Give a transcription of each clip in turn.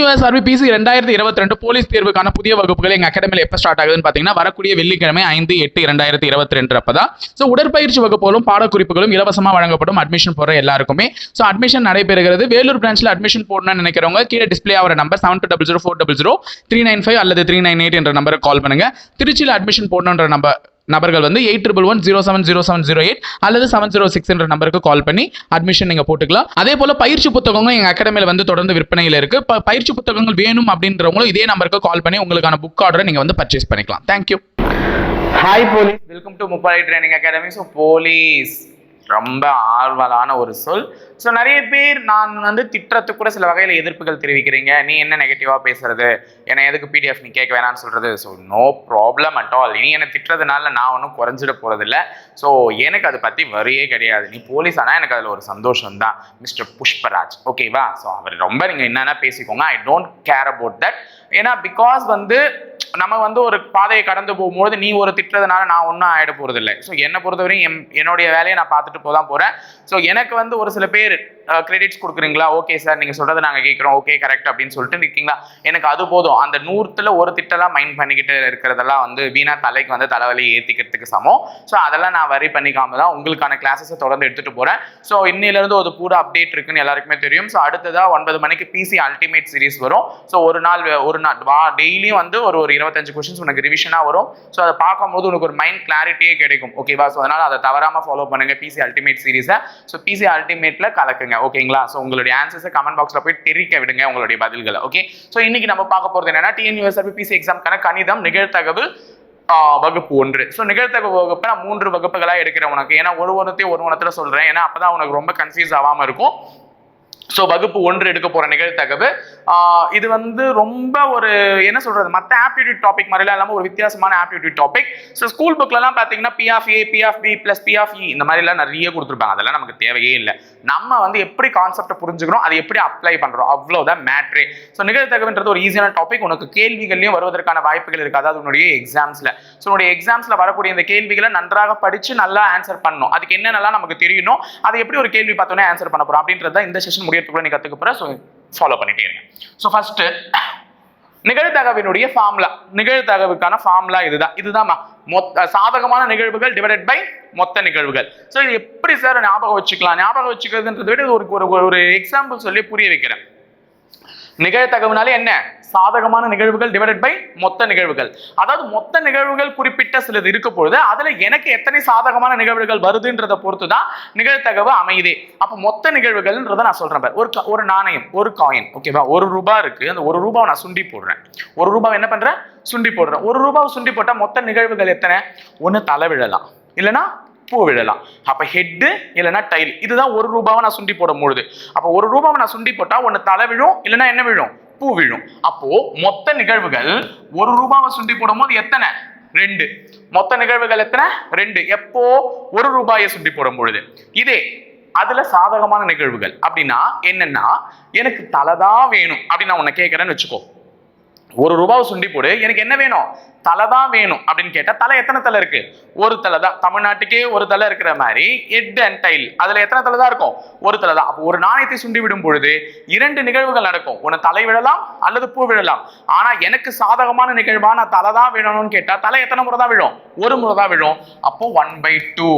TNUSRB PC ரெண்டாயிரத்தி இருபத்தி ரெண்டு போலீஸ் தேர்வுக்கான புதிய வகுப்புகள் எங்க அகாடமியில் எப்போ ஸ்டார்ட் ஆகுதுன்னு பார்த்தீங்கன்னா வரக்கூடிய வெள்ளிக்கிழமை ஐந்து எட்டு இரண்டாயிரத்தி இருபத்தி ரெண்டு அப்பதான். ஸோ உடற்பயிற்சி வகுப்புகளும் பாடக்குறிப்புகளும் இலவசமாக வழங்கப்படும் அட்மிஷன் போடுற எல்லாருக்குமே. ஸோ அட்மிஷன் நடைபெறுகிறது. வேலூர் பிரான்ச்சில் அட்மிஷன் போடணும்னு நினைக்கிறவங்க கீழே டிஸ்பிளே ஆகிற number seven two double zero four double zero three nine five அல்லது த்ரீ நைன் எயிட் என்ற நம்பருக்கு கால் பண்ணுங்க. திருச்சியில் அட்மிஷன் போடணுன்ற நம்பர் நபர்கள் வந்து eight triple one zero seven zero seven zero eight அல்லது செவன் ஜீரோ சிக்ஸ் என்ற நம்பருக்கு கால் பண்ணி அட்மிஷன் நீங்கள் போட்டுக்கலாம். அதே போல் பயிற்சி புத்தகங்களும் எங்கள் அகாடமியில் வந்து தொடர்ந்து விற்பனையில் இருக்குது ப- பயிற்சி புத்தகங்கள் வேணும் அப்படின்றவங்களும் இதே நம்பருக்கு கால் பண்ணி உங்களுக்கான புக் ஆர்டரை நீங்கள் வந்து பர்ச்சேஸ் பண்ணிக்கலாம். Thank you hi police welcome to Muppadi training academy so police ரொம்ப ஆர்வலான ஒரு சொல். ஸோ நிறைய பேர் நான் வந்து திட்டுறதுக்கு கூட சில வகையில் எதிர்ப்புகள் தெரிவிக்கிறீங்க. நீ என்ன நெகட்டிவாக பேசுறது? என்னை எதுக்கு பிடிஎஃப் நீ கேட்க வேணாம்னு சொல்கிறது so no problem at all நீ என்னை திட்டுறதுனால நான் ஒன்றும் குறைஞ்சிட போகிறதில்ல ஸோ எனக்கு அதை பற்றி வரியே கிடையாது. நீ போலீஸ் ஆனால் எனக்கு அதில் ஒரு சந்தோஷம் தான் மிஸ்டர் புஷ்பராஜ் ஓகேவா ஸோ அவர் ரொம்ப நீங்கள் என்னென்ன பேசிக்கோங்க. I don't care about that ஏன்னா பிகாஸ் வந்து நம்ம வந்து ஒரு பாதையை கடந்து போகும்போது நீ ஒரு திட்டுறதுனால நான் ஒன்றும் ஆகிட போகிறதில்ல ஸோ என்னை பொறுத்தவரையும் என் என்னுடைய வேலையை நான் பார்த்துட்டு போதான் போகிறேன் ஸோ எனக்கு வந்து ஒரு சில பேர் கிரெடிட்ஸ் கொடுக்குறீங்களா? ஓகே சார் நீங்கள் சொல்கிறத நாங்கள் கேட்குறோம் ஓகே கரெக்ட் அப்படின்னு சொல்லிட்டு இருக்கீங்களா எனக்கு அது போதும். அந்த நூறுத்தில் ஒரு திட்டலாம் மைண்ட் பண்ணிக்கிட்டு இருக்கிறதெல்லாம் வந்து வீணா தலைக்கு வந்து தலைவலி ஏற்றிக்கிறதுக்கு சமம். ஸோ அதெல்லாம் நான் வரி பண்ணிக்காம தான் உங்களுக்கான கிளாஸஸை தொடர்ந்து எடுத்துகிட்டு போகிறேன் ஸோ இன்னிலேருந்து ஒரு பூரா அப்டேட் இருக்குன்னு எல்லாருக்குமே தெரியும். ஸோ அடுத்ததாக ஒன்பது மணிக்கு பிசி அல்டிமேட் சீரிஸ் வரும். ஸோ ஒரு நாள் ஒரு நாள் வா டெய்லியும் வந்து ஒரு ஒரு இருபத்தஞ்சு கொஷின்ஸ் உனக்கு ரிவிஷனாக வரும். ஸோ அதை பார்க்கும்போது உனக்கு ஒரு மைண்ட் கிளாரிட்டியே கிடைக்கும். ஓகேவா ஸோ அதனால் அதை தவறாமல் ஃபாலோ பண்ணுங்க பிசி அல்டிமேட் சீரிஸை ஸோ பிசி அல்டிமேட்டில் கலக்குங்க. ஓகேங்களா? ஸோ உங்களுடைய ஆன்சர்ஸை கமெண்ட் பாக்ஸில் போய் தெரிவிக்க விடுங்க உங்களுடைய பதில்களை ஓகே ஸோ இன்னைக்கு நம்ம பார்க்க போகிறது என்னன்னா டிஎன்யூஎஸ்ஆர்பி பிசி எக்ஸாம்க்கான கணிதம் நிகழ்த்தகவு வகுப்பு ஒன்று. ஸோ நிகழ்த்தகவு வகுப்பை நான் மூன்று வகுப்புகளாக எடுக்கிறேன் உனக்கு. ஏன்னா ஒரு ஒருத்தையும் ஒரு ஒன்றத்தில் சொல்கிறேன் ஏன்னா அப்பதான் உனக்கு ரொம்ப கன்ஃபியூஸ் ஆகாமல் இருக்கும். ஸோ வகுப்பு ஒன்று எடுக்க போகிற நிகழ்த்தகவு இது வந்து ரொம்ப ஒரு என்ன சொல்கிறது மற்ற ஆப்டிடியூட் டாபிக் மாதிரிலாம் இல்லாமல் ஒரு வித்தியாசமான ஆப்டிடியூட் டாபிக் ஸோ ஸ்கூல் புக்லலாம் பார்த்தீங்கன்னா பிஆஃப் ஏ பிஆஃப் பி ப்ளஸ் பிஆஃப் இ இந்த மாதிரிலாம் நிறைய கொடுத்துருப்பாங்க. அதெல்லாம் நமக்கு தேவையே இல்லை. நம்ம வந்து எப்படி கான்செப்டை புரிஞ்சுக்கிறோம் அதை எப்படி அப்ளை பண்ணுறோம் அவ்வளோதான் மேட்ரே ஸோ நிகழ்த்தகவுன்றது ஒரு ஈஸியான டாபிக் உனக்கு கேள்விகள்லையும் வருவதற்கான வாய்ப்புகள் இருக்குது அதாவது உன்னுடைய எக்ஸாம்ஸில் ஸோ உன்னுடைய எக்ஸாம்ஸில் வரக்கூடிய இந்த கேள்விகளை நன்றாக படித்து நல்லா ஆன்சர் பண்ணணும். அதுக்கு என்னென்னலாம் நமக்கு தெரியணும் அதை எப்படி ஒரு கேள்வி பார்த்தோன்னே ஆன்சர் பண்ண போகிறோம் அப்படின்றத தான் இந்த செஷன் முடியறதுக்குள்ள நீ கத்துக்க போற ஸோ ஃபாலோ பண்ணிட்டே இருங்க ஸோ ஃபர்ஸ்ட் நிகழ்தகவினுடைய ஃபார்முலா நிகழ்தகவுக்கான ஃபார்முலா இதுதான். இதுதான் மொத்த சாதகமான நிகழ்வுகள் டிவைடட் பை மொத்த நிகழ்வுகள். ஸோ இது எப்படி சார் ஞாபகம் வச்சுக்கலாம்? ஞாபகம் வச்சுக்கிறதுன்றதை விட ஒரு ஒரு ஒரு எக்ஸாம்பிள் சொல்லி புரிய வைக்கிறேன். நிகழ்தகவுனாலே என்ன? சாதகமான நிகழ்வுகள் டிவைடட் பை மொத்த நிகழ்வுகள். அதாவது மொத்த நிகழ்வுகள் குறிப்பிட்ட சிலது இருக்க பொழுது அதுல எனக்கு எத்தனை சாதகமான நிகழ்வுகள் வருதுன்றத பொறுத்து தான் நிகழ்த்தகவு அமையுதே. அப்ப மொத்த நிகழ்வுகள்ன்றத நான் சொல்றேன் ஒரு க- ஒரு நாணயம் ஒரு காயின் ஓகேவா ஒரு ரூபாய் இருக்கு. அந்த ஒரு ரூபாவை நான் சுண்டி போடுறேன். ஒரு ரூபாய் என்ன பண்றேன்? சுண்டி போடுறேன். ஒரு ரூபாவை சுண்டி போட்டா மொத்த நிகழ்வுகள் எத்தனை? ஒன்று தலை விழலாம் இல்லைன்னா பூ விழலாம். அப்ப ஹெட்டு இல்லைன்னா டைல் இதுதான் ஒரு ரூபாவை நான் சுண்டி போடும் பொழுது அப்ப ஒரு ரூபாவை நான் சுண்டி போட்டா ஒன்று தலை விழும் இல்லைன்னா என்ன விழும்? பூ விழும். அப்போ மொத்த நிகழ்வுகள் ஒரு ரூபாவை சுண்டி போடும்போது எத்தனை? ரெண்டு. மொத்த நிகழ்வுகள் எத்தனை? ரெண்டு. எப்போ? ஒரு ரூபாயை சுண்டி போடும் பொழுது இதே அதுல சாதகமான நிகழ்வுகள் அப்படின்னா என்னன்னா எனக்கு தலை தான் வேணும் அப்படின்னு நான் உன்னை கேட்கறேன்னு வச்சுக்கோ. ஒரு ரூபாவை சுண்டி போடு எனக்கு என்ன வேணும்? தலை தான் வேணும் அப்படின்னு கேட்டால் தலை எத்தனை தலை இருக்கு? ஒரு தலை தான். தமிழ்நாட்டுக்கே ஒரு தலை இருக்கிற மாதிரி ஹெட் அண்ட் டைல் அதில் எத்தனை தலை தான் இருக்கும்? ஒரு தலை தான். அப்போ ஒரு நாணயத்தை சுண்டி விடும் பொழுது இரண்டு நிகழ்வுகள் நடக்கும். ஒன்று தலை விழலாம் அல்லது பூ விழலாம். ஆனால் எனக்கு சாதகமான நிகழ்வாக நான் தலை தான் விழணும்னு கேட்டால் தலை எத்தனை முறை தான் விழும்? ஒரு முறை தான் விழும். அப்போ ஒன் பை டூ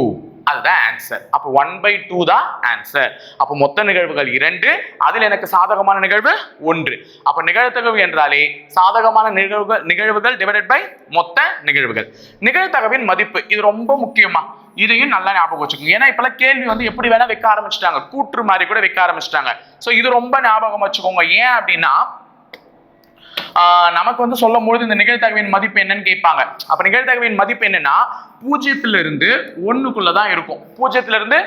அதுதான் ஆன்சர் அப்போ ஒன் பை டூ தான் ஆன்சர் அப்போ மொத்த நிகழ்வுகள் இரண்டு அதில் எனக்கு சாதகமான நிகழ்வு ஒன்று. அப்போ நிகழ்த்தகவு என்றாலே சாதகமான நிகழ்வுகள் நிகழ்வுகள் டிவைடட் பை மொத்த நிகழ்வுகள். நிகழ்த்தகவின் மதிப்பு இது ரொம்ப முக்கியமா. இதையும் நல்லா ஞாபகம் வச்சுக்கோங்க. ஏன்னா இப்பெல்லாம் கேள்வி வந்து எப்படி வேணா வைக்க ஆரம்பிச்சிட்டாங்க. கூற்று மாதிரி கூட வைக்க ஆரம்பிச்சிட்டாங்க. ஸோ இது ரொம்ப ஞாபகம் வச்சுக்கோங்க. ஏன் அப்படின்னா நமக்கு வந்து சொல்லும் பொழுது இந்த நிகழ்த்தகவின் மதிப்பு என்னன்னு கேட்பாங்க. அப்ப நிகழ்த்தகவின் மதிப்பு என்னன்னா பூஜ்ஜியத்துல இருந்து தான் இருக்கும். பூஜ்ஜியத்துல இருந்து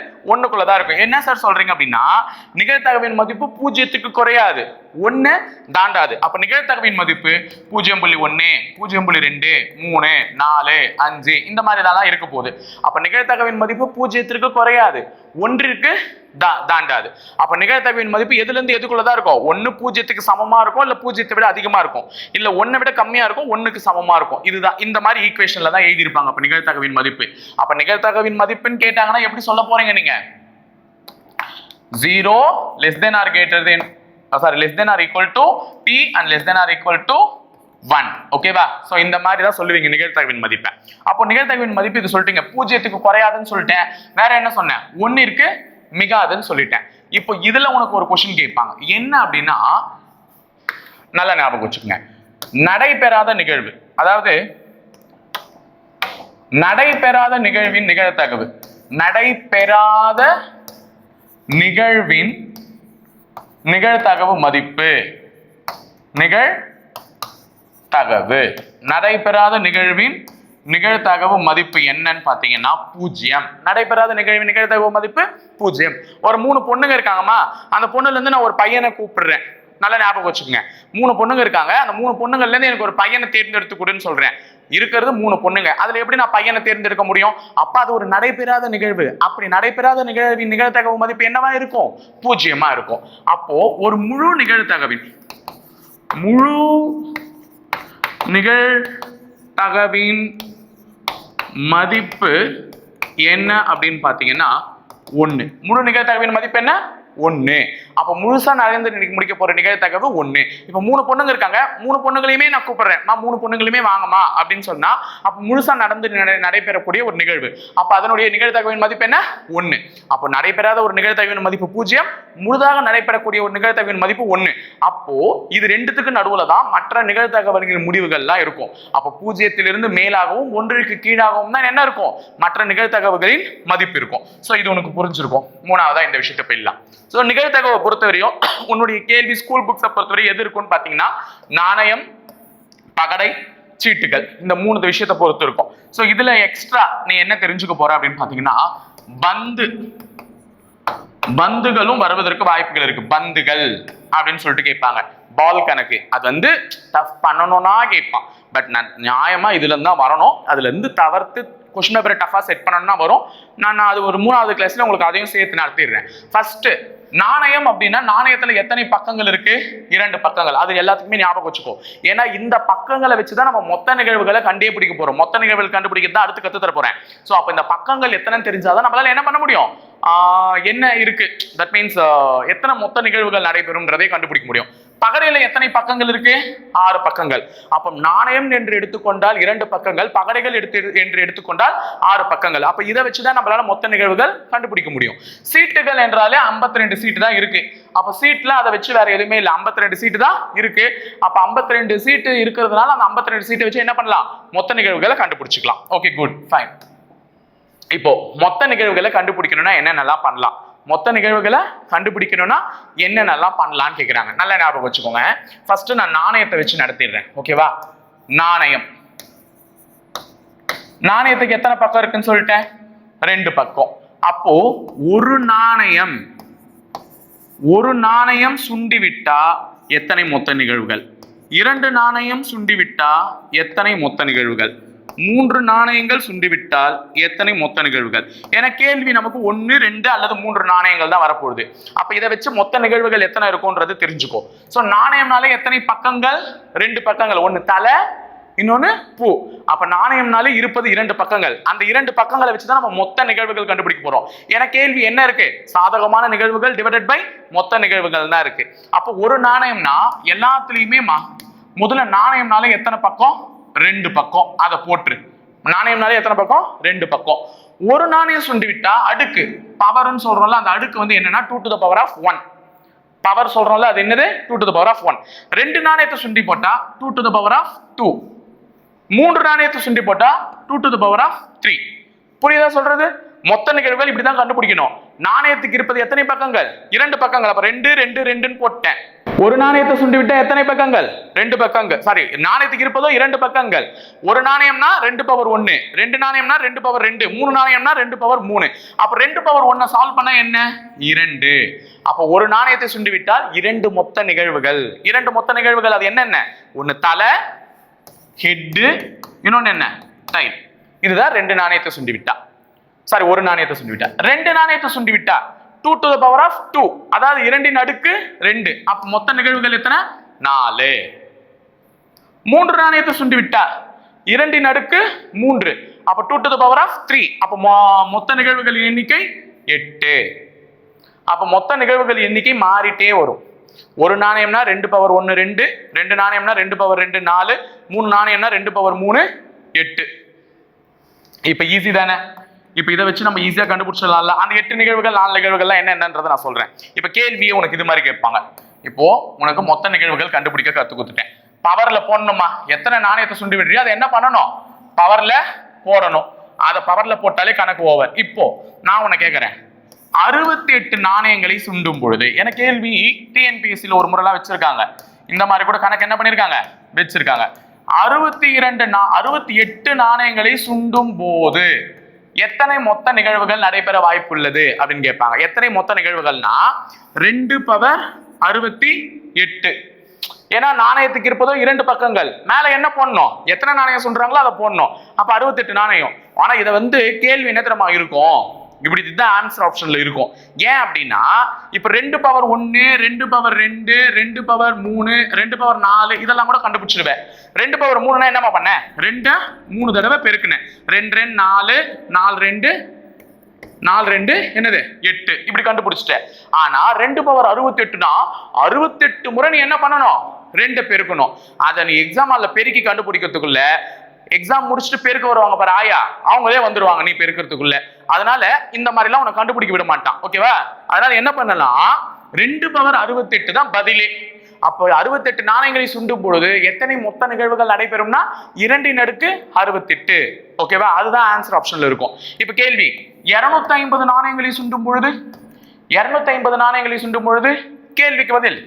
தான் இருக்கும். என்ன சார் சொல்றீங்க அப்படின்னா நிகழ்த்தகவின் மதிப்பு பூஜ்ஜியத்துக்கு குறையாது. ஒண்ணு தாண்டாது. அப்ப நிகழ்த்தகவின் மதிப்பு பூஜ்ஜியம் புள்ளி ஒன்று பூஜ்ஜியம் புள்ளி ரெண்டு மூணு நாலு அஞ்சு இந்த மாதிரி தான் இருக்க போகுது. அப்ப நிகழ்த்தகவின் மதிப்பு பூஜ்ஜியத்திற்கு குறையாது. ஒன்றிற்கு தா- தாண்டாது. அப்ப நிகழ்த்தகவின் மதிப்பு எதுல இருந்து எதுக்குள்ள தான் இருக்கும்? ஒண்ணு பூஜ்ஜியத்துக்கு சமமா இருக்கும் இல்ல பூஜ்ஜியத்தை விட அதிகமா இருக்கும்? இல்ல ஒன்றை விட கம்மியா இருக்கும் ஒண்ணுக்கு சமமா இருக்கும். இதுதான் இந்த மாதிரி ஈக்குவேஷன்ல தான் எழுதியிருப்பாங்க. அப்ப நிகழ்தகவின் மதிப்பு. அப்ப நிகழ்தகவின் மதிப்புன்னு கேட்டாங்கன்னா எப்படி சொல்ல போறீங்க நீங்க? Zero less than or greater than sorry less than or equal to T and less than or equal to one ஓகேவா சோ இந்த மாதிரி தான் சொல்லுவீங்க நிகழ்தகவின் மதிப்பை. அப்போ நிகழ்தகவின் மதிப்பு இது சொல்லிட்டீங்க. பூஜ்ஜியத்துக்கு குறையாதுன்னு சொல்லிட்டேன். வேற என்ன சொன்னேன்? ஒன்னிற்கு மிகாதுன்னு சொல்லிட்டேன். இப்போ இதுல உனக்கு ஒரு கொஸ்டின் கேட்பாங்க. என்ன அப்படின்னா நல்லா ஞாபகம் வச்சுக்கோங்க. நடைபெறாத நிகழ்வு. அதாவது நடைபெறாத நிகழ்வின் நிகழ்த்தகவு நடைபெறாத நிகழ்வின் நிகழ்த்தகவு மதிப்பு. நிகழ் தகவு நடைபெறாத நிகழ்வின் நிகழ்த்தகவு மதிப்பு என்னன்னு பாத்தீங்கன்னா பூஜ்ஜியம். நடைபெறாத நிகழ்வின் நிகழ்த்தகவு மதிப்பு பூஜ்ஜியம். ஒரு மூணு பொண்ணுங்க இருக்காங்கம்மா. அந்த பொண்ணுல இருந்து நான் ஒரு பையனை கூப்பிடுறேன். நல்லா ஞாபகம் வச்சுக்கோங்க. மூணு பொண்ணுங்க இருக்காங்க. அந்த மூணு பொண்ணுங்கள்லேருந்து எனக்கு ஒரு பையனை தேர்ந்தெடுத்து கொடுன்னு சொல்கிறேன் இருக்கிறது மூணு பொண்ணுங்க. அதில் எப்படி நான் பையனை தேர்ந்தெடுக்க முடியும்? அப்போ அது ஒரு நடைபெறாத நிகழ்வு. அப்படி நடைபெறாத நிகழ்வின் நிகழ்த்தகவு மதிப்பு என்னவா இருக்கும்? பூஜ்ஜியமாக இருக்கும். அப்போது ஒரு முழு நிகழ்த்தகவின் முழு நிகழ்தகவின் மதிப்பு என்ன அப்படின்னு பார்த்தீங்கன்னா ஒன்று முழு நிகழ்தகவின் மதிப்பு என்ன? ஒன்று அப்போ முழுசாக நடந்து இன்னைக்கு முடிக்க போகிற நிகழ்த்தகவு ஒன்று இப்போ மூணு பொண்ணுங்க இருக்காங்க. மூணு பொண்ணுங்களையுமே நான் கூப்பிட்றேன். நான் மூணு பொண்ணுங்களையுமே வாங்கம்மா அப்படின்னு சொன்னால் அப்போ முழுசாக நடந்து நட- நடைபெறக்கூடிய ஒரு நிகழ்வு. அப்போ அதனுடைய நிகழ்த்தகவின் மதிப்பு என்ன? ஒன்று அப்போ நடைபெறாத ஒரு நிகழ்த்தகவின் மதிப்பு பூஜ்ஜியம். முழுதாக நடைபெறக்கூடிய ஒரு நிகழ்த்தகவின் மதிப்பு ஒன்று அப்போது இது ரெண்டுத்துக்கு நடுவில் தான் மற்ற நிகழ்த்தகவர்களின் முடிவுகள்லாம் இருக்கும். அப்போ பூஜ்ஜியத்திலிருந்து மேலாகவும் ஒன்றிற்கு கீழாகவும் தான் என்ன இருக்கும்? மற்ற நிகழ்த்தகவுகளின் மதிப்பு இருக்கும். ஸோ இது உனக்கு புரிஞ்சிருக்கும். மூணாவதாக இந்த விஷயத்தை போயிடலாம். ஸோ நிகழ்த்தகவை பொறுத்தவரையும் உன்னுடைய கேள்வி ஸ்கூல் புக்ஸை பொறுத்தவரை எது இருக்கும்னு பார்த்தீங்கன்னா நாணயம் பகடை சீட்டுகள். இந்த மூணு விஷயத்தை பொறுத்து இருக்கும். ஸோ இதுல எக்ஸ்ட்ரா நீ என்ன தெரிஞ்சுக்க போற அப்படின்னு பார்த்தீங்கன்னா பந்து. பந்துகளும் வருவதற்கு வாய்ப்புகள் இருக்கு. பந்துகள் அப்படின்னு சொல்லிட்டு கேட்பாங்க. பால் கணக்கு. அது வந்து டஃப் பண்ணணும்னா கேட்பான். பட் நான் நியாயமா இதுல இருந்து தான் வரணும். அதுல இருந்து தவிர்த்து கொஸ்டின் பேப்பரை டஃபா செட் பண்ணணும்னா வரும். நான் அது ஒரு மூணாவது கிளாஸ்ல உங்களுக்கு அதையும் சேர்த்து நடத்திடுறேன். ஃபர்ஸ்ட் நாணயம் அப்படின்னா நாணயத்துல எத்தனை பக்கங்கள் இருக்கு? இரண்டு பக்கங்கள். அது எல்லாத்துக்குமே ஞாபகம் வச்சுக்கோ. ஏன்னா இந்த பக்கங்களை வச்சுதான் நம்ம மொத்த நிகழ்வுகளை கண்டே பிடிக்க போறோம். மொத்த நிகழ்வுகள் கண்டுபிடிக்கிறது தான் அடுத்து கத்து தர போறேன். சோ அப்ப இந்த பக்கங்கள் எத்தனைன்னு தெரிஞ்சாதான் நம்மளால என்ன பண்ண முடியும்? என்ன இருக்கு? தட் மீன்ஸ் எத்தனை மொத்த நிகழ்வுகள் நடைபெறும்ன்றதை கண்டுபிடிக்க முடியும். பகடையில எத்தனை பக்கங்கள் இருக்கு? ஆறு பக்கங்கள். அப்ப நாணயம் என்று எடுத்துக்கொண்டால் இரண்டு பக்கங்கள் பகடைகள் எடுத்து என்று எடுத்துக்கொண்டால் ஆறு பக்கங்கள். அப்ப இதை வச்சுதான் நம்மளால மொத்த நிகழ்வுகள் கண்டுபிடிக்க முடியும். சீட்டுகள் என்றாலே 52 ரெண்டு சீட்டு தான் இருக்கு. அப்ப சீட்ல அதை வச்சு வேற எதுவுமே இல்லை. 52 ரெண்டு சீட்டு தான் இருக்கு. அப்ப 52 ரெண்டு சீட்டு இருக்கிறதுனால அந்த 52 ரெண்டு சீட்டை வச்சு என்ன பண்ணலாம்? மொத்த நிகழ்வுகளை கண்டுபிடிச்சிக்கலாம். ஓகே குட் ஃபைன் இப்போ மொத்த நிகழ்வுகளை கண்டுபிடிக்கணும்னா என்னென்னலாம் பண்ணலாம்? மொத்த நிகழ்வுகளை கண்டுபிடிக்கணும்னா என்னென்னலாம் பண்ணலாம்னு கேட்குறாங்க நல்ல ஞாபகம் வச்சுக்கோங்க. ஃபர்ஸ்ட் நான் நாணயத்தை வச்சு நடத்திடுறேன். ஓகேவா நாணயம். நாணயத்துக்கு எத்தனை பக்கம் இருக்குன்னு சொல்லிட்டேன்? ரெண்டு பக்கம். அப்போ ஒரு நாணயம் ஒரு நாணயம் சுண்டி விட்டா எத்தனை மொத்த நிகழ்வுகள்? இரண்டு நாணயம் சுண்டி விட்டா எத்தனை மொத்த நிகழ்வுகள்? மூன்று நாணயங்கள் சுண்டிவிட்டால் எத்தனை மொத்த நிகழ்வுகள்? என கேள்வி நமக்கு ஒன்று ரெண்டு அல்லது மூன்று நாணயங்கள் தான் வரப்போகுது. அப்போ இதை வச்சு மொத்த நிகழ்வுகள் எத்தனை இருக்கும்ன்றது தெரிஞ்சுக்கோ. ஸோ நாணயம்னாலே எத்தனை பக்கங்கள்? ரெண்டு பக்கங்கள். ஒன்று தலை இன்னொன்று பூ. அப்போ நாணயம்னாலே இருப்பது இரண்டு பக்கங்கள். அந்த இரண்டு பக்கங்களை வச்சு தான் நம்ம மொத்த நிகழ்வுகள் கண்டுபிடிக்க போகிறோம் ஏன்னா கேள்வி என்ன இருக்கு? சாதகமான நிகழ்வுகள் டிவைடட் பை மொத்த நிகழ்வுகள் தான் இருக்கு. அப்போ ஒரு நாணயம்னா எல்லாத்துலேயுமே மா முதல்ல நாணயம்னாலே எத்தனை பக்கம்? ரெண்டு பக்கம். அதை போட்டுரு. நாணயம்னாலே எத்தனை பக்கம்? ரெண்டு பக்கம். ஒரு நாணயம் சுண்டி விட்டா அடுக்கு. பவர்னு சொல்றோம்ல அந்த அடுக்கு வந்து என்னன்னா two to the power of one power சொல்றோம்ல அது என்னது? Two to the power of one ரெண்டு நாணயத்தை சுண்டி போட்டா two to the power of two மூன்று நாணயத்தை சுண்டி போட்டா two to the power of three புரியுதா சொல்றது? மொத்த நிகழ்வுகள் இப்படிதான் கண்டுபிடிக்கணும். நாணயத்துக்கு இருப்பது எத்தனை பக்கங்கள்? இரண்டு பக்கங்கள். அப்ப ரெண்டு ரெண்டு ரெண்டுன்னு போட்டேன். ஒரு நாணயத்தை சுண்டி விட்டா எத்தனை பக்கங்கள்? ரெண்டு பக்கங்கள். சாரி நாணயத்துக்கு இருப்பதோ இரண்டு பக்கங்கள். ஒரு நாணயம்னா ரெண்டு பவர் ஒன்னு ரெண்டு நாணயம்னா ரெண்டு பவர் ரெண்டு. மூணு நாணயம்னா ரெண்டு பவர் மூணு. அப்ப ரெண்டு பவர் ஒன்னை சால்வ் பண்ண என்ன? இரண்டு. அப்ப ஒரு நாணயத்தை சுண்டி விட்டால் இரண்டு மொத்த நிகழ்வுகள். இரண்டு மொத்த நிகழ்வுகள் அது என்னென்ன? ஒன்னு தலை ஹெட்டு இன்னொன்னு என்ன? டைல் இதுதான் ரெண்டு நாணயத்தை சுண்டி விட்டா. சாரி ஒரு நாணயத்தை சுண்டி விட்டா. ரெண்டு நாணயத்தை சுண்டி விட்டா. Two to the power of two அதாவது இரண்டின் அடுக்கு ரெண்டு. அப்ப மொத்த நிகழ்வுகள் எத்தனை? நாலு. மூன்று நாணயத்தை சுண்டி விட்டார். இரண்டின் அடுக்கு மூன்று. அப்ப two to the power of three அப்ப மொ- மொத்த நிகழ்வுகள் எண்ணிக்கை எட்டு. அப்ப மொத்த நிகழ்வுகள் எண்ணிக்கை மாறிட்டே வரும். ஒரு நாணயம்னா ரெண்டு பவர் ஒன்று ரெண்டு. ரெண்டு நாணயம்னா ரெண்டு பவர் ரெண்டு நாலு. மூணு நாணயம்னா ரெண்டு பவர் மூணு எட்டு. இப்போ ஈஸி தானே? இப்போ இதை வச்சு நம்ம ஈஸியாக கண்டுபிடிச்சிடலாம்ல. அந்த எட்டு நிகழ்வுகள் நாலு நிகழ்வுகள்லாம் என்னென்னன்றதை நான் சொல்கிறேன் இப்போ கேள்வியை உனக்கு இது மாதிரி கேட்பாங்க. இப்போ உனக்கு மொத்த நிகழ்வுகள் கண்டுபிடிக்க கற்றுக் கொடுத்துட்டேன். பவரில் போடணுமா? எத்தனை நாணயத்தை சுண்டி விடுறியோ அதை என்ன பண்ணணும்? பவரில் போடணும். அதை பவரில் போட்டாலே கணக்கு ஓவர் இப்போ நான் உன்னை கேட்குறேன் அறுபத்தி எட்டு நாணயங்களை சுண்டும் பொழுது என கேள்வி டிஎன்பிஎஸ்சியில் ஒரு முறைலாம் வச்சிருக்காங்க. இந்த மாதிரி கூட கணக்கு என்ன பண்ணியிருக்காங்க வச்சிருக்காங்க. அறுபத்தி இரண்டு நா அறுபத்தி எட்டு நாணயங்களை சுண்டும் போது எத்தனை மொத்த நிகழ்வுகள் நடைபெற வாய்ப்புள்ளது அப்படின்னு கேட்பாங்க. எத்தனை மொத்த நிகழ்வுகள்னா ரெண்டு பவர் அறுபத்தி எட்டு. ஏன்னா நாணயத்துக்கு இருப்பதோ இரண்டு பக்கங்கள். மேல என்ன போடணும்? எத்தனை நாணயம் சொல்றாங்களோ அதை போடணும். அப்ப அறுபத்தெட்டு நாணயம். ஆனா இதை வந்து கேள்வி என்ன தெரியுமா இருக்கும். இப்படி இதுதான் ஆன்சர் ஆப்ஷன்ல இருக்கும். ஏன் அப்படின்னா இப்ப ரெண்டு பவர் ஒன்னு ரெண்டு பவர் ரெண்டு ரெண்டு பவர் மூணு ரெண்டு பவர் நாலு இதெல்லாம் கூட கண்டுபிடிச்சிடுவேன். ரெண்டு பவர் மூணுனா என்னமா பண்ணேன் ரெண்டு? மூணு தடவை பெருக்குனேன். ரெண்டு ரெண்டு நாலு நாலு ரெண்டு நாலு ரெண்டு என்னது? எட்டு. இப்படி கண்டுபிடிச்சிட்டேன். ஆனா ரெண்டு பவர் அறுபத்தி எட்டுனா அறுபத்தெட்டு முறை நீ என்ன பண்ணணும்? ரெண்டு பெருக்கணும். அதை நீ எக்ஸாம் அதில் பெருக்கி கண்டுபிடிக்கிறதுக்குள்ள எக்ஸாம் முடிச்சுட்டு பேருக்கு வருவாங்க பாரு ஆயா. அவங்களே வந்துருவாங்க நீ பெருக்கிறதுக்குள்ள. அதனால இந்த மாதிரிலாம் உனக்கு கண்டுபிடிக்க விட மாட்டான். ஓகேவா அதனால என்ன பண்ணலாம்? ரெண்டு பவர் அறுபத்தெட்டு தான் பதிலே. அப்போ அறுபத்தெட்டு நாணயங்களை சுண்டும் பொழுது எத்தனை மொத்த நிகழ்வுகள் நடைபெறும்னா? இரண்டின் அடுக்கு அறுபத்தெட்டு. ஓகேவா அதுதான் ஆன்சர் ஆப்ஷன்ல இருக்கும். இப்போ கேள்வி இருநூத்தி ஐம்பது நாணயங்களை சுண்டும் பொழுது? இருநூத்தி ஐம்பது நாணயங்களை சுண்டும் பொழுது? கேள்விக்கு பதில்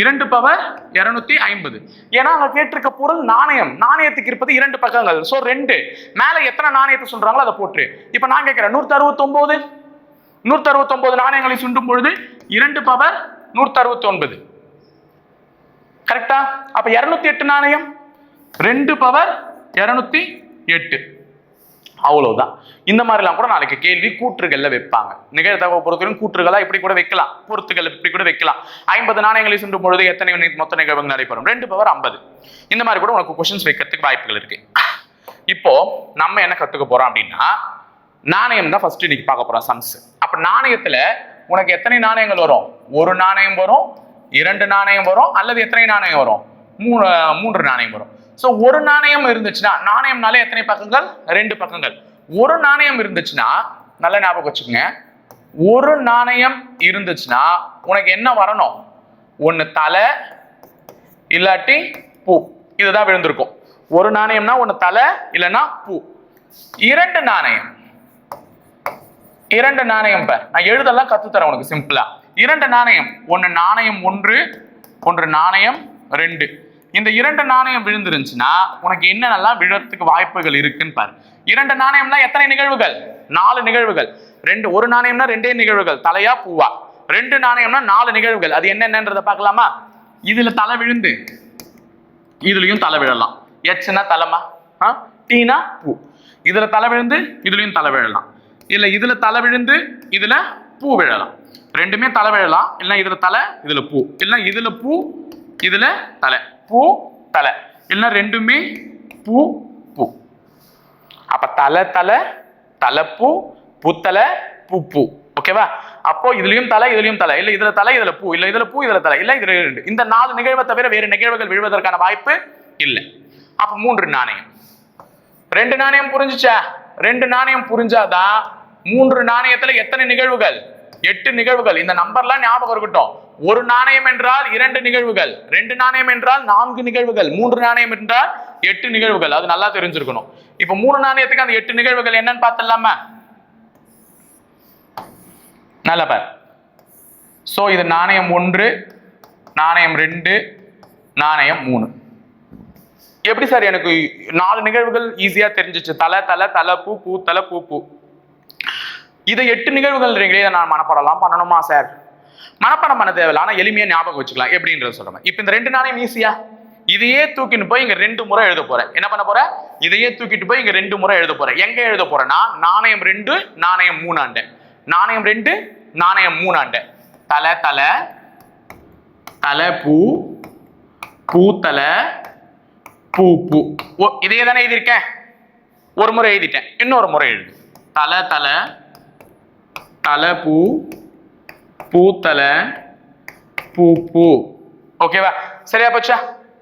இரண்டு பவர் இருநூத்தி ஐம்பது. ஏன்னா அங்க கேட்டிருக்க பொருள் நாணயம். நாணயத்துக்கு இருப்பது இரண்டு பக்கங்கள். சோ ரெண்டு. மேல எத்தனை நாணயத்தை சொல்றாங்களோ அதை போட்டு. இப்ப நான் கேட்கிறேன் நூத்தி அறுபத்தி ஒன்பது நூத்தி அறுபத்தி ஒன்பது நாணயங்களை சுண்டும் பொழுது இரண்டு பவர் நூத்தி அறுபத்தி ஒன்பது கரெக்டா அப்ப இருநூத்தி எட்டு நாணயம் ரெண்டு பவர் இருநூத்தி எட்டு. அவ்வளவுதான். இந்த மாதிரிலாம் கூட நாளைக்கு கேள்வி கூற்றுகள்ல வைப்பாங்க. நிகழ்த்தகவை பொறுத்தவரைக்கும் கூற்றுகளா இப்படி கூட வைக்கலாம். பொறுத்துகள் இப்படி கூட வைக்கலாம். ஐம்பது நாணயங்களை சுண்டும் பொழுது எத்தனை மொத்த நிகழ்வுகள் நடைபெறும்? ரெண்டு பவர் ஐம்பது. இந்த மாதிரி கூட உனக்கு கொஸ்டின்ஸ் வைக்கிறதுக்கு வாய்ப்புகள் இருக்கு. இப்போ நம்ம என்ன கத்துக்க போறோம் அப்படின்னா நாணயம் தான் ஃபர்ஸ்ட் இன்னைக்கு பார்க்க போறோம் சம்ஸ் அப்ப நாணயத்துல உனக்கு எத்தனை நாணயங்கள் வரும்? ஒரு நாணயம் வரும் இரண்டு நாணயம் வரும் அல்லது எத்தனை நாணயம் வரும்? மூணு மூன்று நாணயம் வரும். ஸோ ஒரு நாணயம் இருந்துச்சுன்னா நாணயம்னாலே எத்தனை பக்கங்கள்? ரெண்டு பக்கங்கள். ஒரு நாணயம் இருந்துச்சுன்னா நல்ல ஞாபகம் வச்சுக்கோங்க. ஒரு நாணயம் இருந்துச்சுன்னா உனக்கு என்ன வரணும்? ஒன்று தலை இல்லாட்டி பூ. இதுதான் விழுந்திருக்கும். ஒரு நாணயம்னா ஒன்று தலை இல்லைன்னா பூ. இரண்டு நாணயம். இரண்டு நாணயம் பார். நான் எழுதெல்லாம் கற்றுத்தரேன் தரேன் உனக்கு சிம்பிளா இரண்டு நாணயம். ஒன்று நாணயம் ஒன்று ஒன்று நாணயம் ரெண்டு. இந்த இரண்டு நாணயம் விழுந்துருந்துச்சுன்னா உனக்கு என்னென்னலாம் விழறதுக்கு வாய்ப்புகள் இருக்குன்னு பாரு. இரண்டு நாணயம்னா எத்தனை நிகழ்வுகள்? நாலு நிகழ்வுகள். ரெண்டு ஒரு நாணயம்னா ரெண்டே நிகழ்வுகள். தலையா பூவா? ரெண்டு நாணயம்னா நாலு நிகழ்வுகள். அது என்னென்னன்றதை பார்க்கலாமா? இதுல தலை விழுந்து. இதுலயும் தலை விழலாம். எச்னா தலைமா? ஆ? டீனா பூ. இதுல தலை விழுந்து இதுலயும் தலை விழலாம். இல்ல இதுல தலை விழுந்து இதுல பூ விழலாம். ரெண்டுமே தலை விழலாம். இல்லைன்னா இதுல தலை இதுல பூ. இல்லைன்னா இதுல பூ இதுல தலை. பூ தலை. இல்லைன்னா ரெண்டுமே? பூ பூ. அப்ப தலை தலை தலைப்பூ பூத்தலை பூ பூ. ஓகேவா அப்போ இதுலயும் தலை இதுலயும் தலை. இல்ல இதுல தலை இதுல பூ. இல்ல இதுல பூ இதுல தலை. இல்ல இதுல ரெண்டு. இந்த நாலு நிகழ்வை தவிர வேறு நிகழ்வுகள் விழுவதற்கான வாய்ப்பு இல்லை. அப்ப மூன்று நாணயம். ரெண்டு நாணயம் புரிஞ்சுச்சா? ரெண்டு நாணயம் புரிஞ்சாதான் மூன்று நாணயத்துல எத்தனை நிகழ்வுகள்? எட்டு நிகழ்வுகள். இந்த நம்பர்லாம் ஞாபகம் இருக்கட்டும். ஒரு நாணயம் என்றால் இரண்டு நிகழ்வுகள். ரெண்டு நாணயம் என்றால் நான்கு நிகழ்வுகள். மூன்று நாணயம் என்றால் எட்டு நிகழ்வுகள். அது நல்லா தெரிஞ்சிருக்கணும். இப்ப மூணு நாணயத்துக்கு அந்த எட்டு நிகழ்வுகள் என்னன்னு பார்த்தலாமா நல்ல பார். சோ இது நாணயம் ஒன்று நாணயம் ரெண்டு நாணயம் மூணு. எப்படி சார் எனக்கு நாலு நிகழ்வுகள் ஈஸியா தெரிஞ்சிச்சு? தலை தலை தலை பூ பூ தலை பூ பூ. இதை எட்டு நிகழ்வுகள்ன்றீங்களே இதை நான் மனப்பாடலாம் பண்ணணுமா சார் மனப்பாடம் பண்ண தேவையில்ல. ஆனா எளிமையா ஞாபகம் வச்சுக்கலாம். எப்படின்றத சொல்றேன். இப்போ இந்த ரெண்டு நாணயம் ஈஸியா இதையே தூக்கிட்டு போய் இங்க ரெண்டு முறை எழுத போறேன். என்ன பண்ண போறேன்? இதையே தூக்கிட்டு போய் இங்க ரெண்டு முறை எழுத போறேன். எங்க எழுத போறேன்னா நாணயம் ரெண்டு நாணயம் மூணாண்டு நாணயம் ரெண்டு நாணயம் மூணாண்டு தலை தலை. தலை பூ. பூத்தலை பூ பூ. ஓ இதே தானே எழுதியிருக்கேன்? ஒரு முறை எழுதிட்டேன். இன்னொரு முறை எழுது. தலை தலை. தலை பூ பூத்தலை பூ பூ ஓகேவா சரியா போச்சா?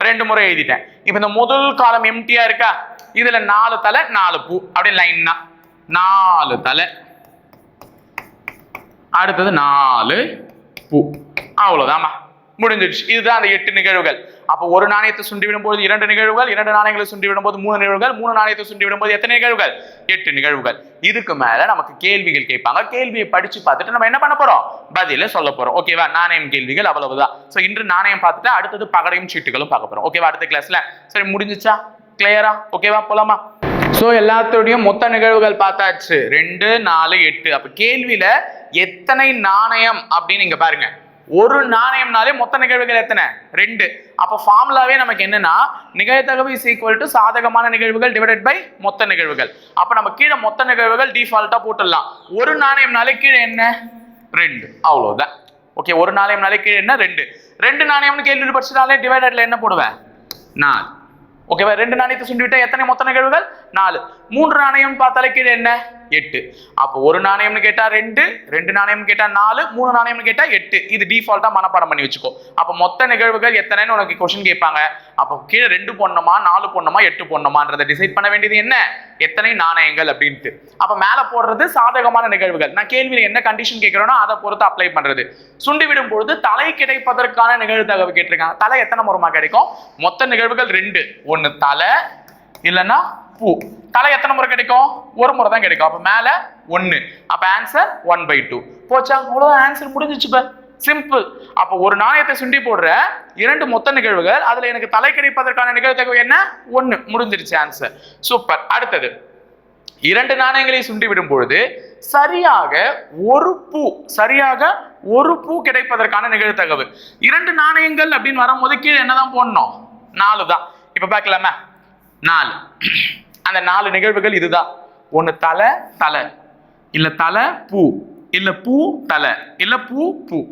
ரெண்டு முறை எழுதிட்டேன். இப்போ இந்த முதல் காலம் எம்டியா இருக்கா? இதுல நாலு தலை நாலு பூ. அப்படியே லைன்னா நாலு தலை. அடுத்தது நாலு பூ. அவ்வளவுதாம்மா. முடிஞ்சிடுச்சு. இதுதான் அந்த எட்டு நிகழ்வுகள். அப்போ ஒரு நாணயத்தை சுண்டி விடும்போது இரண்டு நிகழ்வுகள் இரண்டு நாணயங்களை சுண்டி விடும்போது மூணு நிகழ்வுகள் மூணு நாணயத்தை சுண்டி விடும்போது எத்தனை நிகழ்வுகள்? எட்டு நிகழ்வுகள். இதுக்கு மேல நமக்கு கேள்விகள் கேட்பாங்க. கேள்வியை படிச்சு பார்த்துட்டு நம்ம என்ன பண்ண போறோம்? பதில சொல்ல போறோம். ஓகேவா நாணயம் கேள்விகள் அவ்வளவுதான். சோ இன்று நாணயம் பார்த்துட்டு அடுத்தது பகடையும் சீட்டுகளும் பார்க்க போறோம். ஓகேவா அடுத்த கிளாஸ்ல சரி முடிஞ்சிச்சா? கிளியரா ஓகேவா போலாமா? சோ எல்லாத்தோடையும் மொத்த நிகழ்வுகள் பார்த்தாச்சு. ரெண்டு நாலு எட்டு. அப்ப கேள்வியில எத்தனை நாணயம் அப்படின்னு நீங்க பாருங்க. ஒரு நாணயம்னாலே மொத்த நிகழ்வுகள் எத்தனை? ரெண்டு. அப்ப ஃபார்முலாவே நமக்கு என்னன்னா நிகழ்த்தகவு இஸ் ஈக்குவல் டு சாதகமான நிகழ்வுகள் டிவைடட் பை மொத்த நிகழ்வுகள். அப்ப நம்ம கீழே மொத்த நிகழ்வுகள் டிஃபால்ட்டா போட்டுடலாம். ஒரு நாணயம்னாலே கீழே என்ன? ரெண்டு. அவ்வளவுதான். ஓகே ஒரு நாணயம்னாலே கீழே என்ன? ரெண்டு. ரெண்டு நாணயம்னு கேள்வி படிச்சதாலே டிவைடட்ல என்ன போடுவேன்? நாலு. ஓகேவா ரெண்டு நாணயத்தை சுண்டி விட்டா எத்தனை மொத்த நிகழ்வுகள்? நாலு. மூன்று நாணயம் பார்த்தாலே கீழே என்ன? எட்டு. அப்போ ஒரு நாணயம்னு கேட்டால் ரெண்டு ரெண்டு நாணயம்னு கேட்டால் நாலு மூணு நாணயம்னு கேட்டால் எட்டு. இது டிஃபால்ட்டாக மனப்பாடம் பண்ணி வச்சுக்கோ. அப்போ மொத்த நிகழ்வுகள் எத்தனைன்னு உனக்கு கொஷின் கேட்பாங்க. அப்போ கீழே ரெண்டு பொண்ணுமா நாலு பொண்ணுமா எட்டு பொண்ணுமான்றதை டிசைட் பண்ண வேண்டியது என்ன? எத்தனை நாணயங்கள் அப்படின்ட்டு. அப்போ மேலே போடுறது சாதகமான நிகழ்வுகள். நான் கேள்வியில் என்ன கண்டிஷன் கேட்குறேனோ அதை பொறுத்து அப்ளை பண்ணுறது சுண்டி விடும் பொழுது தலை கிடைப்பதற்கான நிகழ்தகவு கேட்டிருக்காங்க. தலை எத்தனை முறைமா கிடைக்கும்? மொத்த நிகழ்வுகள் ரெண்டு. ஒன்று தலை இல்லைன்னா பூ. தலை எத்தனை முறை கிடைக்கும்? ஒரு முறை தான் கிடைக்கும். அப்ப மேல ஒன்னு அப்ப ஆன்சர் ஒன் பை டூ போச்சா? அவ்வளவுதான். ஆன்சர் முடிஞ்சிச்சு இப்போ. சிம்பிள் அப்ப ஒரு நாணயத்தை சுண்டி போடுற இரண்டு மொத்த நிகழ்வுகள் அதுல எனக்கு தலை கிடைப்பதற்கான நிகழ்தகவு என்ன? ஒன்று முடிஞ்சிருச்சு ஆன்சர் சூப்பர் அடுத்தது. இரண்டு நாணயங்களை சுண்டி விடும் பொழுது சரியாக ஒரு பூ சரியாக ஒரு பூ கிடைப்பதற்கான நிகழ்த்தகவு இரண்டு நாணயங்கள் அப்படின்னு வரும்போது கீழே என்னதான் போடணும்? நாலு தான் இப்ப பார்க்கலாமா? நாலு. அந்த நாலு நிகழ்வுகள் இதுதான். ஒன்று தலை தலை. இல்ல தலை பூ. இல்ல பூ தலை. இல்ல பூ பூ.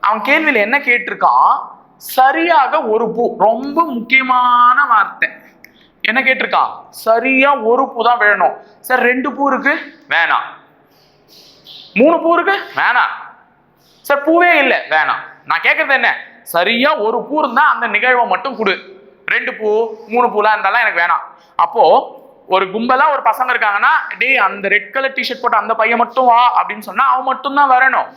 அவன் கேள்வியில என்ன கேட்டிருக்கான்? சரியாக ஒரு பூ. ரொம்ப முக்கியமான வார்த்தை. என்ன கேட்டிருக்கான்? சரியா ஒரு பூ தான் வேணும். சார் ரெண்டு பூ இருக்கு? வேணாம். மூணு பூ இருக்கு? வேணாம். சார் பூவே இல்லை. வேணாம். நான் கேட்கறது என்ன? சரியா ஒரு பூ இருந்தா அந்த நிகழ்வை மட்டும் கொடு. ரெண்டு பூ மூணு பூலாம் இருந்தாலும் எனக்கு வேணாம். அப்போ ஒரு கும்பலா ஒரு பசங்க இருக்காங்கன்னா டேய் அந்த ரெட் கலர் டிஷர்ட் போட்ட அந்த பையன் மட்டும் வா அப்படின்னு சொன்னா அவன் மட்டும் தான் வரணும்.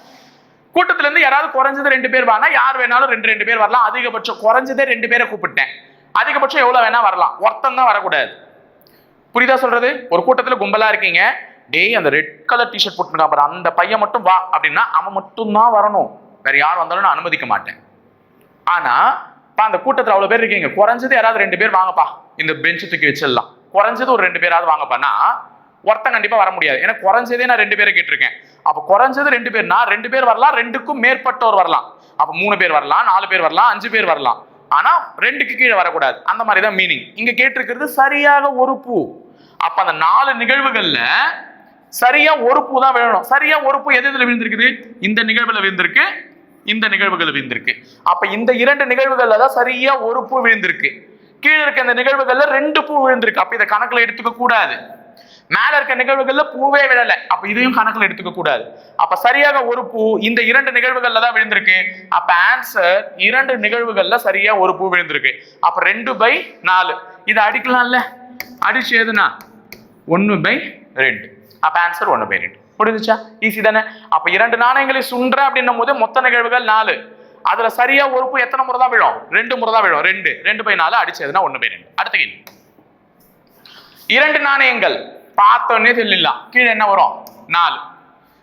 கூட்டத்துல இருந்து யாராவது குறைஞ்சது ரெண்டு பேர் வாங்க யார் வேணாலும் ரெண்டு ரெண்டு பேர் வரலாம். அதிகபட்சம் குறைஞ்சதே ரெண்டு பேரை கூப்பிட்டேன். அதிகபட்சம் எவ்வளவு வேணா வரலாம். ஒருத்தன் தான் வரக்கூடாது. புரியுதா சொல்றது? ஒரு கூட்டத்துல கும்பலா இருக்கீங்க. டேய் அந்த ரெட் கலர் டிஷர்ட் போட்டுருக்கான் பாரு அந்த பையன் மட்டும் வா அப்படின்னா அவன் மட்டும் தான் வரணும். வேற யார் வந்தாலும் நான் அனுமதிக்க மாட்டேன். ஆனா அந்த கூட்டத்துல அவ்வளவு பேர் இருக்கீங்க. குறைஞ்சது யாராவது ரெண்டு பேர் வாங்கப்பா. இந்த பெஞ்சு தூக்கி வச்சிடலாம். குறைஞ்சது ஒரு ரெண்டு பேராவது வாங்கப்பான்னா ஒருத்தன் கண்டிப்பா வர முடியாது. ஏன்னா குறைஞ்சதே நான் ரெண்டு பேரை கேட்டிருக்கேன். அப்ப குறைஞ்சது ரெண்டு பேர்னா ரெண்டு பேர் வரலாம் ரெண்டுக்கும் மேற்பட்டோர் வரலாம். அப்ப மூணு பேர் வரலாம் நாலு பேர் வரலாம் அஞ்சு பேர் வரலாம். ஆனா ரெண்டுக்கு கீழே வரக்கூடாது. அந்த மாதிரி தான் மீனிங் இங்க கேட்டிருக்கிறது சரியாக ஒரு பூ. அப்ப அந்த நாலு நிகழ்வுகள்ல சரியா ஒரு பூ தான் விழணும். சரியா ஒரு பூ எது இதுல விழுந்திருக்குது? இந்த நிகழ்வுல விழுந்திருக்கு இந்த நிகழ்வுகள் விழுந்திருக்கு. அப்ப இந்த இரண்டு நிகழ்வுகள்ல தான் சரியா ஒரு பூ விழுந்திருக்கு. கீழே இருக்க இந்த நிகழ்வுகள்ல ரெண்டு பூ விழுந்திருக்கு. அப்ப இதை கணக்குல எடுத்துக்க கூடாது. மேல இருக்க நிகழ்வுகள்ல பூவே விழல அப்ப இதையும் கணக்குல எடுத்துக்க கூடாது. அப்ப சரியாக ஒரு பூ இந்த இரண்டு நிகழ்வுகள்ல தான் விழுந்திருக்கு. அப்ப ஆன்சர் இரண்டு நிகழ்வுகள்ல சரியா ஒரு பூ விழுந்திருக்கு. அப்ப ரெண்டு பை நாலு. இதை அடிக்கலாம்ல. அடிச்சு எதுனா? ஒன்னு பை ரெண்டு. அப்ப ஆன்சர் ஒன்னு பை ரெண்டு. முடிஞ்சுச்சா ஈஸி தானே? அப்ப இரண்டு நாணயங்களை சுன்ற அப்படின்னும் போது மொத்த நிகழ்வுகள் நாலு. அதுல சரியா ஒரு பூ எத்தனை முறை தான் விழும்? ரெண்டு முறை தான் விழும். ரெண்டு. ரெண்டு பை நாலு அடிச்சதுன்னா ஒண்ணு பை ரெண்டு. அடுத்த கேள்வி. இரண்டு நாணயங்கள். பார்த்தோன்னே சொல்லிடலாம். கீழே என்ன வரும்? நாலு.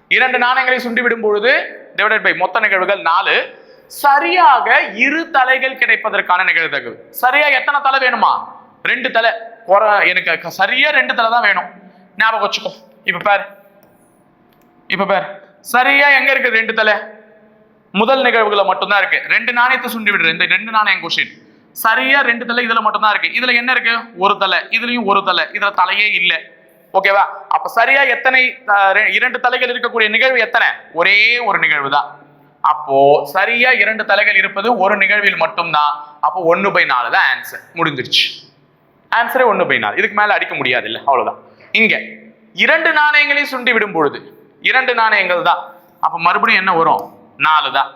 இரண்டு நாணயங்களை சுண்டி விடும் பொழுது டிவைடட் பை மொத்த நிகழ்வுகள் நாலு. சரியாக இரு தலைகள் கிடைப்பதற்கான நிகழ்தகவு. சரியா எத்தனை தலை வேணுமா? ரெண்டு தலை. குறை எனக்கு க- சரியா ரெண்டு தலை தான் வேணும். ஞாபகம் வச்சுக்கோ. இப்ப பாரு. இப்ப பாரு. சரியா எங்க இருக்கு ரெண்டு தலை? முதல் நிகழ்வுகளை மட்டும்தான் இருக்கு. ரெண்டு நாணயத்தை சுண்டி விடுற இந்த ரெண்டு நாணயம் கொஸ்டின் சரியா ரெண்டு தலை இதுல மட்டும்தான் இருக்கு. இதுல என்ன இருக்கு? ஒரு தலை. இதுலயும் ஒரு தலை. இதுல தலையே இல்லை. ஓகேவா அப்ப சரியா எத்தனை இரண்டு தலைகள் இருக்கக்கூடிய நிகழ்வு எத்தனை? ஒரே ஒரு நிகழ்வு தான் அப்போ சரியா இரண்டு தலைகள் இருப்பது ஒரு நிகழ்வில் மட்டும்தான். அப்போ ஒன்னு பை நாலு தான் ஆன்சர் முடிஞ்சிருச்சு. ஆன்சரே ஒன்று பை நாலு. இதுக்கு மேல அடிக்க முடியாது இல்லை அவ்வளவுதான். இங்க இரண்டு நாணயங்களையும் சுண்டி விடும் பொழுது இரண்டு நாணயங்கள் தான். அப்ப மறுபடியும் என்ன வரும்? நாலு தான்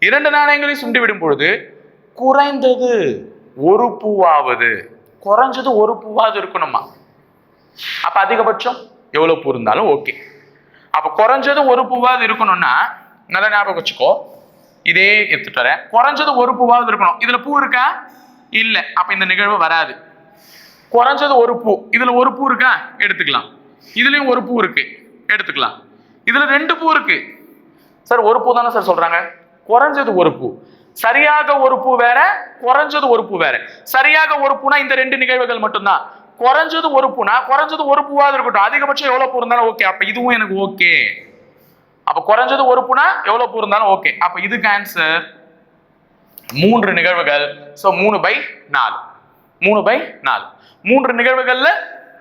இரண்டு நாணயங்களையும் சுண்டி விடும் பொழுது குறைந்தது ஒரு பூவாவது. குறைஞ்சது ஒரு பூவாவது இருக்கணுமா? அப்ப அதிகபட்சம் எவ்வளவு பூ இருந்தாலும் ஓகே. அப்ப குறைஞ்சது ஒரு பூவாவது இருக்கணும்னா நல்லா ஞாபகம் வச்சுக்கோ. இதே எடுத்துட்டு வரேன். குறைஞ்சது ஒரு பூவாவது இருக்கணும். இதுல பூ இருக்கா? இல்ல. அப்ப இந்த நிகழ்வு வராது. குறைஞ்சது ஒரு பூ. இதுல ஒரு பூ இருக்கா? எடுத்துக்கலாம். இதுலயும் ஒரு பூ இருக்கு. எடுத்துக்கலாம். இதுல ரெண்டு பூ இருக்கு. சார் ஒரு பூ தானே சார் சொல்றாங்க. குறைஞ்சது ஒரு பூ. சரியாக ஒரு பூ வேற குறைஞ்சது ஒரு பூ வேற. சரியாக ஒரு பூனா இந்த ரெண்டு நிகழ்வுகள் மட்டும்தான். குறைஞ்சது ஒரு பூனா குறைஞ்சது ஒரு பூவாவது இருக்கட்டும். அதிகபட்சம் எவ்வளவு பூ இருந்தாலும் ஓகே அப்ப இதுவும் எனக்கு ஓகே அப்ப குறைஞ்சது ஒரு பூனா எவ்வளவு பூ இருந்தாலும் ஓகே அப்ப இதுக்கு ஆன்சர் மூன்று நிகழ்வுகள். சோ மூணு பை நாலு. மூணு பை நாலு. மூன்று நிகழ்வுகள்ல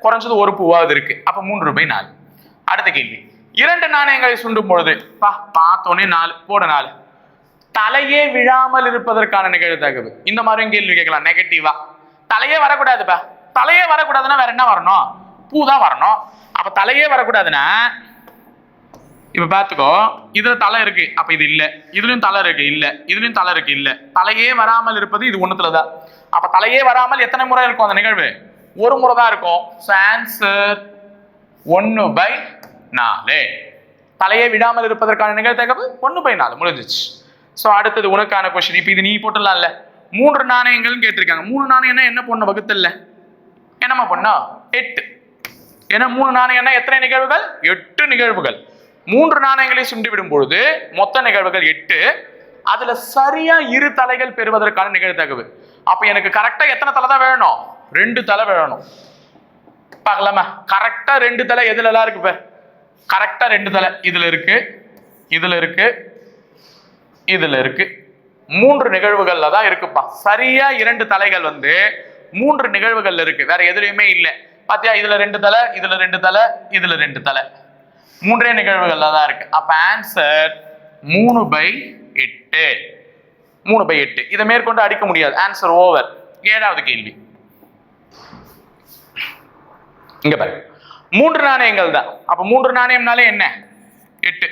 குறைஞ்சது ஒரு பூவாவது இருக்கு. அப்ப மூன்று பை நாலு. அடுத்த கேள்வி. இரண்டு நாணயங்களை சுண்டும் பொழுது பா பார்த்தோன்னே நாலு போட நாலு. தலையே விழாமல் இருப்பதற்கான நிகழ்தகவு இந்த மாதிரியும் கேள்வி கேட்கலாம். நெகட்டிவா தலையே வரக்கூடாதுப்பா தலையே வரக்கூடாதுன்னா வேற என்ன வரணும்? பூ தான் வரணும். அப்ப தலையே வரக்கூடாதுன்னா இப்ப பாத்துக்கோ இதுல தலை இருக்கு அப்ப இது இல்ல. இதுலயும் தலை இருக்கு இல்ல. இதுலயும் தலை இருக்கு இல்ல. தலையே வராமல் இருப்பது இது ஒண்ணுத்துலதான் அப்ப தலையே வராமல் எத்தனை முறை இருக்கும் அந்த நிகழ்வு? ஒரு முறை தான் இருக்கும். ஆன்சர் ஒன்னு பை நாலு. தலையை விடாமல் இருப்பதற்கான நிகழ்த்தகவு ஒன்று பை நாலு. முடிஞ்சிச்சு. ஸோ அடுத்தது உனக்கான கொஸ்டின் இப்போ இது நீ போட்டுடலாம்ல. மூன்று நாணயங்கள்னு கேட்டிருக்காங்க. மூணு நாணயம்னா என்ன பொண்ணு வகுத்தல்ல? என்னம்மா பொண்ணா? எட்டு. ஏன்னா மூணு நாணயம்னா எத்தனை நிகழ்வுகள்? எட்டு நிகழ்வுகள். மூன்று நாணயங்களை சுண்டி விடும் பொழுது மொத்த நிகழ்வுகள் எட்டு. அதுல சரியா இரு தலைகள் பெறுவதற்கான நிகழ்த்தகவு அப்ப எனக்கு கரெக்டா எத்தனை தலை தான் வேணும்? ரெண்டு தலை வேணும். பார்க்கலாமா? கரெக்டா ரெண்டு தலை எதுல எல்லாம் இருக்கு பார்? கரெக்டா ரெண்டு தலை இதுல இருக்கு இதுல இருக்கு இதுல இருக்கு. மூன்று நிகழ்வுகள்ல தான் இருக்குப்பா. சரியா இரண்டு தலைகள் வந்து மூன்று நிகழ்வுகள்ல இருக்கு. வேற எதுலையுமே இல்லை. பாத்தியா? இதுல ரெண்டு தலை இதுல ரெண்டு தலை இதுல ரெண்டு தலை. மூன்றே நிகழ்வுகள்ல தான் இருக்கு. அப்ப ஆன்சர் மூணு பை எட்டு. மூணு பை எட்டு. இதை மேற்கொண்டு அடிக்க முடியாது. ஆன்சர் ஓவர் ஏழாவது கேள்வி. இங்க பாருங்க. மூன்று நாணயங்கள் தான். அப்ப மூன்று நாணயம்னாலே என்ன? எட்டு.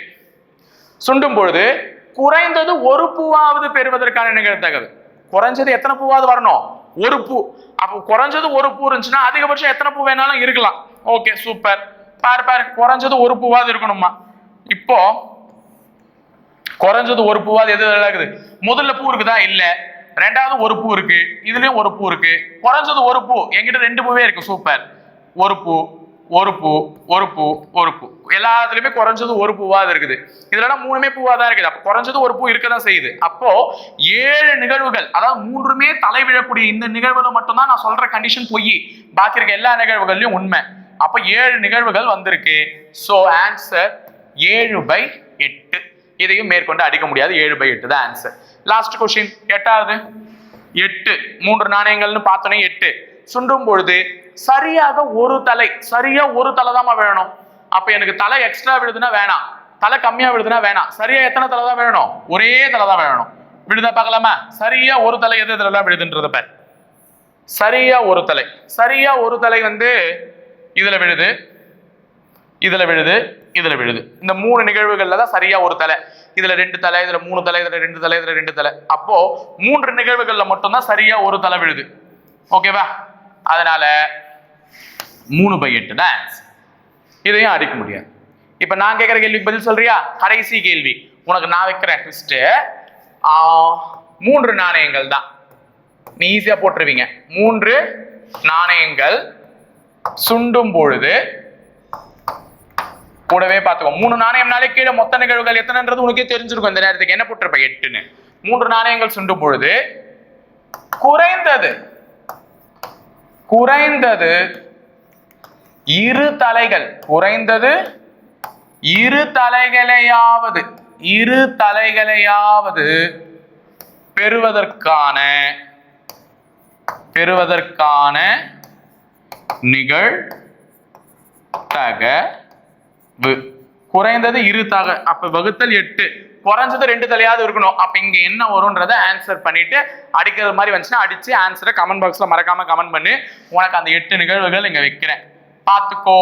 சுண்டும் பொழுது குறைந்தது ஒரு பூவாவது பெறுவதற்கான நிகழ்த்தகவு குறைஞ்சது எத்தனை பூவாவது வரணும்? ஒரு பூ. அப்போ குறைஞ்சது ஒரு பூ இருந்துச்சுன்னா அதிகபட்சம் எத்தனை பூ வேணாலும் இருக்கலாம். Okay super. பாரு பாரு. குறைஞ்சது ஒரு பூவாவது இருக்கணுமா இப்போ குறைஞ்சது ஒரு பூவாது எது இருக்குது முதல்ல பூ இருக்குதா? இல்ல. ரெண்டாவது ஒரு பூ இருக்கு. இதுலயும் ஒரு பூ இருக்கு. குறைஞ்சது ஒரு பூ. என்கிட்ட ரெண்டு பூவே இருக்கு. சூப்பர். ஒரு பூ. ஒரு பூ ஒரு பூ ஒரு பூ. எல்லாத்துலயுமே குறைஞ்சது ஒரு பூவாது இருக்குது. இதுலலாம் மூணுமே பூவா தான் இருக்குது. அப்ப குறைஞ்சது ஒரு பூ இருக்க தான் செய்யுது. அப்போ ஏழு நிகழ்வுகள் அதாவது மூன்றுமே தலை விழக்கூடிய இந்த நிகழ்வுல மட்டும்தான் நான் சொல்ற கண்டிஷன் பொய். பாக்கி இருக்க எல்லா நிகழ்வுகள்லயும் உண்மை. அப்ப ஏழு நிகழ்வுகள் வந்திருக்கு. சோ ஆன்சர் ஏழு பை எட்டு. இதையும் மேற்கொண்டு அடிக்க முடியாது. ஏழு பை எட்டு தான் ஆன்சர் லாஸ்ட் கொஸ்டின் எட்டாவது? எட்டு. மூன்று நாணயங்கள்னு பார்த்தோன்னே எட்டு. சுண்டும் பொழுது சரியாக ஒரு தலை சரியா ஒரு தலை தான் வேணும். அப்ப எனக்கு தலை எக்ஸ்ட்ரா விழுதுன்னா வேணாம். தலை கம்மியா விழுதுன்னா வேணாம். சரியா எத்தனை தலை தான் வேணும்? ஒரே தலை தான் வேணும். விழுத பார்க்கலாமா? சரியா ஒரு தலை எது இதுல விழுதுன்றத பாரு. சரியா ஒரு தலை. சரியா ஒரு தலை வந்து இதுல விழுது இதுல விழுது இதுல விழுது. இந்த மூணு நிகழ்வுகள்ல தான் சரியா ஒரு தலை. இதுல ரெண்டு தலை இதுல மூணு தலை இதுல ரெண்டு தலை இதுல ரெண்டு தலை. அப்போ மூன்று நிகழ்வுகள்ல மட்டும்தான் சரியா ஒரு தலை விழுது. ஓகேவா அதனால மூணு பை எட்டு தான் இதையும் அடிக்க முடியாது. இப்ப நான் கேட்கிற கேள்விக்கு பதில் சொல்றியா? கடைசி கேள்வி. உனக்கு நான் வைக்கிறேன் ட்விஸ்ட்டு மூன்று நாணயங்கள் தான். நீ ஈஸியா போட்டுருவீங்க. மூன்று நாணயங்கள் சுண்டும் பொழுது கூடவே பார்த்துக்கோ. மூணு நாணயம்னாலே கீழே மொத்த நிகழ்வுகள் எத்தனைன்றது உனக்கே தெரிஞ்சிருக்கும் இந்த நேரத்துக்கு. என்ன போட்டிருப்ப? எட்டுன்னு. மூன்று நாணயங்கள் சுண்டும் பொழுது குறைந்தது குறைந்தது இரு தலைகள். குறைந்தது இரு தலைகளையாவது இரு தலைகளையாவது பெறுவதற்கான பெறுவதற்கான நிகழ்தகவு. குறைந்தது இரு தக அப்ப வகுத்தல் எட்டு. குறைஞ்சது ரெண்டு தலையாவது இருக்கணும். அப்ப இங்க என்ன வரும்ன்றத ஆன்சர் பண்ணிட்டு அடிக்கிறது மாதிரி வந்துச்சுன்னா அடிச்சு ஆன்சரை கமெண்ட் பாக்ஸ்ல மறக்காம கமெண்ட் பண்ணி. உனக்கு அந்த எட்டு நிகழ்வுகள் இங்க வைக்கிறேன். பார்த்துக்கோ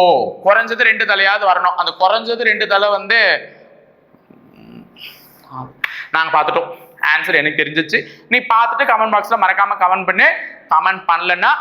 குறைஞ்சது ரெண்டு தலையாவது வரணும். அந்த குறைஞ்சது ரெண்டு தலை வந்து நாங்க பார்த்துட்டோம் ஆன்சர் எனக்கு தெரிஞ்சிச்சு. நீ பார்த்துட்டு கமெண்ட் பாக்ஸில் மறக்காம கமெண்ட் பண்ணு. கமெண்ட் பண்ணலன்னா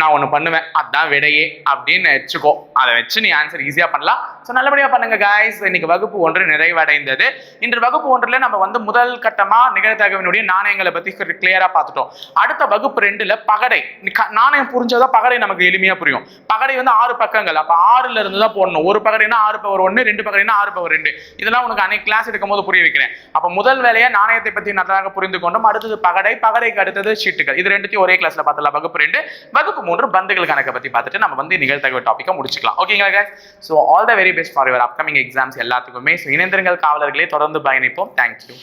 நான் ஒன்று பண்ணுவேன். அதுதான் விடையே அப்படின்னு வச்சுக்கோ. அதை வச்சு நீ ஆன்சர் ஈஸியாக பண்ணலாம். ஸோ நல்லபடியாக பண்ணுங்க காய்ஸ் இன்னைக்கு வகுப்பு ஒன்று நிறைவடைந்தது. இன்று வகுப்பு ஒன்றில் நம்ம வந்து முதல் கட்டமாக நிகழ்த்தகவினுடைய நாணயங்களை பற்றி கிளியராக பார்த்துட்டோம். அடுத்த வகுப்பு ரெண்டில் பகடை. க- நாணயம் புரிஞ்சாதான் பகடை நமக்கு எளிமையாக புரியும். பகடை வந்து ஆறு பக்கங்கள். அப்போ ஆறுல இருந்து தான் போடணும். ஒரு பகடைனா ஆறு பவர் ஒன்று ரெண்டு பகடைனா ஆறு பவர் ரெண்டு. இதெல்லாம் உனக்கு அன்னைக்கு கிளாஸ் எடுக்கும் போது புரிய வைக்கிறேன். அப்போ முதல் வேலையை நாணயத்தை பற்றி நன்றாக புரிந்து கொண்டும். அடுத்தது பகடை. பகடைக்கு அடுத்தது சீட்டுகள் இது ரெண்டுத்தையும் ஒரே கிளாஸில் பார்த்தலாம் வகுப்பு ரெண்டு. வகுப்பு மூன்று பந்துகள் கணக்கை பற்றி பார்த்துட்டு நம்ம வந்து நிகழ்த்தகவு டாப்பிக்கை முடிச்சுக்கலாம். ஓகேங்களா so all the very best for your upcoming exams எல்லாத்துக்குமே. ஸோ இணைந்திருங்கள் காவலர்களே தொடர்ந்து பயணிப்போம். தேங்க்யூ